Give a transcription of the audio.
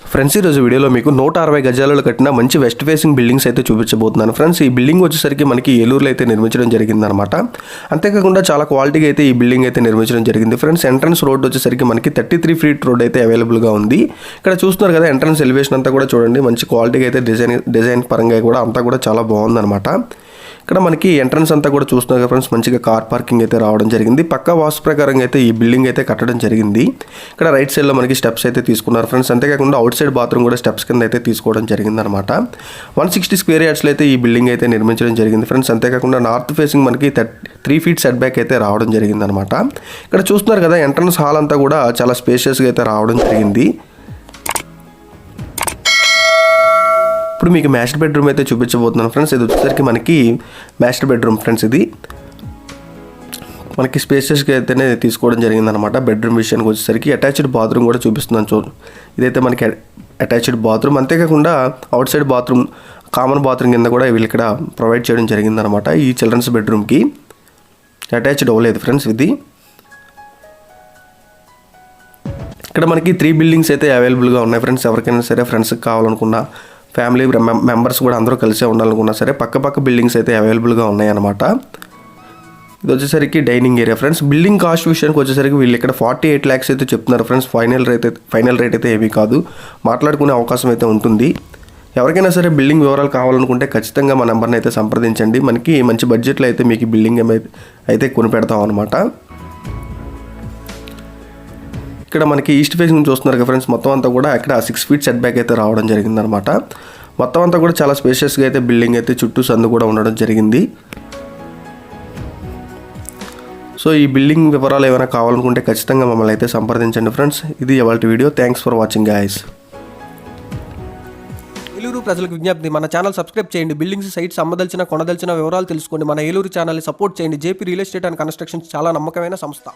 Friends ఈరోజు వీడియోలో మీకు నూట అరవై గజాలలో కట్టిన మంచి వెస్ట్ ఫేసింగ్ బిల్డింగ్స్ అయితే చూపించబోతున్నాను. ఫ్రెండ్స్ ఈ బిల్డింగ్ వచ్చేసరికి మనకి ఏలూరులో అయితే నిర్మించడం జరిగిందనమాట అంతేకాకుండా చాలా క్వాలిటీగా అయితే ఈ బిల్డింగ్ అయితే నిర్మించడం జరిగింది. ఫ్రెండ్స్ ఎంట్రన్స్ రోడ్ వచ్చేసరికి మనకి థర్టీ త్రీ ఫీట్ రోడ్ అయితే అవైలబుల్గా ఉంది. ఇక్కడ చూస్తున్నారు కదా ఎంట్రన్స్ ఎలివేషన్ అంతా కూడా చూడండి. మంచి క్వాలిటీగా అయితే డిజైన్ డిజైన్ పరంగా కూడా అంతా కూడా చాలా బాగుందన్నమాట. ఇక్కడ మనకి ఎంట్రన్స్ అంతా కూడా చూస్తున్నారు ఫ్రెండ్స్ మంచిగా కార్ పార్కింగ్ అయితే రావడం జరిగింది. పక్క వాస్తు ప్రకారంగా అయితే ఈ బిల్డింగ్ అయితే కట్టడం జరిగింది. ఇక్కడ రైట్ సైడ్లో మనకి స్టెప్స్ అయితే తీసుకున్నారు ఫ్రెండ్స్. అంతేకాకుండా అవుట్ సైడ్ బాత్రూమ్ కూడా స్టెప్స్ కింద అయితే తీసుకోవడం జరిగింది అనమాట వన్ సిక్స్టీ స్క్వేర్ యార్డ్స్లో అయితే ఈ బిల్డింగ్ అయితే నిర్మించడం జరిగింది ఫ్రెండ్స్. అంతేకాకుండా నార్త్ ఫేసింగ్ మనకి త్రీ ఫీట్ సెట్ బ్యాక్ అయితే రావడం జరిగింది అనమాట ఇక్కడ చూస్తున్నారు కదా ఎంట్రన్స్ హాల్ అంతా కూడా చాలా స్పేషియస్గా అయితే రావడం జరిగింది. ఇప్పుడు మీకు మాస్టర్ బెడ్రూమ్ అయితే చూపించబోతున్నాను ఫ్రెండ్స్ ఇది వచ్చేసరికి మనకి మాస్టర్ బెడ్రూమ్ ఫ్రెండ్స్ ఇది. మనకి స్పేసెస్కి అయితేనే తీసుకోవడం జరిగిందనమాట బెడ్రూమ్ విషయానికి వచ్చేసరికి అటాచ్డ్ బాత్రూమ్ కూడా చూపిస్తున్నాను చూ ఇదైతే మనకి అటాచ్డ్ బాత్రూమ్ అంతేకాకుండా outside bathroom common bathroom కింద కూడా వీళ్ళు ఇక్కడ ప్రొవైడ్ చేయడం జరిగిందనమాట ఈ చిల్డ్రన్స్ బెడ్రూమ్కి అటాచ్డ్ అవ్వలేదు ఫ్రెండ్స్ ఇది. ఇక్కడ మనకి త్రీ బిల్డింగ్స్ అయితే అవైలబుల్గా ఉన్నాయి ఫ్రెండ్స్ ఎవరికైనా సరే ఫ్రెండ్స్కి కావాలనుకున్నా ఫ్యామిలీ మెంబర్స్ కూడా అందరూ కలిసే ఉండాలనుకున్నా సరే పక్క పక్క బిల్డింగ్స్ అయితే అవైలబుల్గా ఉన్నాయన్నమాట. ఇది వచ్చేసరికి dining area friends. Building cost విషయానికి వచ్చేసరికి వీళ్ళు ఇక్కడ ఫార్టీ ఎయిట్ ల్యాక్స్ అయితే చెప్తున్నారు ఫ్రెండ్స్. ఫైనల్ రేట్ అయితే ఫైనల్ రేట్ అయితే ఏమీ కాదు. మాట్లాడుకునే అవకాశం అయితే ఉంటుంది. ఎవరికైనా సరే బిల్డింగ్ వివరాలు కావాలనుకుంటే ఖచ్చితంగా మా నెంబర్ని అయితే సంప్రదించండి. మనకి మంచి బడ్జెట్లో అయితే మీకు బిల్డింగ్ అయితే కొనిపెడతాం అనమాట ఇక్కడ మనకి ఈస్ట్ ఫేస్ నుంచి చూస్తున్నారు కదా ఫ్రెండ్స్ మొత్తం అంతా కూడా ఇక్కడ సిక్స్ ఫీట్ సెట్ బ్యాక్ అయితే రావడం జరిగిందనమాట మొత్తం అంతా కూడా చాలా స్పేషియస్గా అయితే బిల్డింగ్ అయితే చుట్టూ సందు కూడా ఉండడం జరిగింది. సో ఈ బిల్డింగ్ వివరాలు ఏమైనా కావాలనుకుంటే ఖచ్చితంగా మమ్మల్ని అయితే సంప్రదించండి ఫ్రెండ్స్ ఇది ఇవాళ video thanks for watching guys Eluru ప్రజలకు విజ్ఞప్తి మన ఛానల్ సబ్స్క్రైబ్ చేయండి. బిల్డింగ్స్ సైట్స్ అమ్మదలిచిన కొనదలిచిన వివరాలు తెలుసుకోండి. మన ఏలూరు ఛానల్ని సపోర్ట్ చేయండి. JP real estate and constructions చాలా నమ్మకమైన సంస్థ.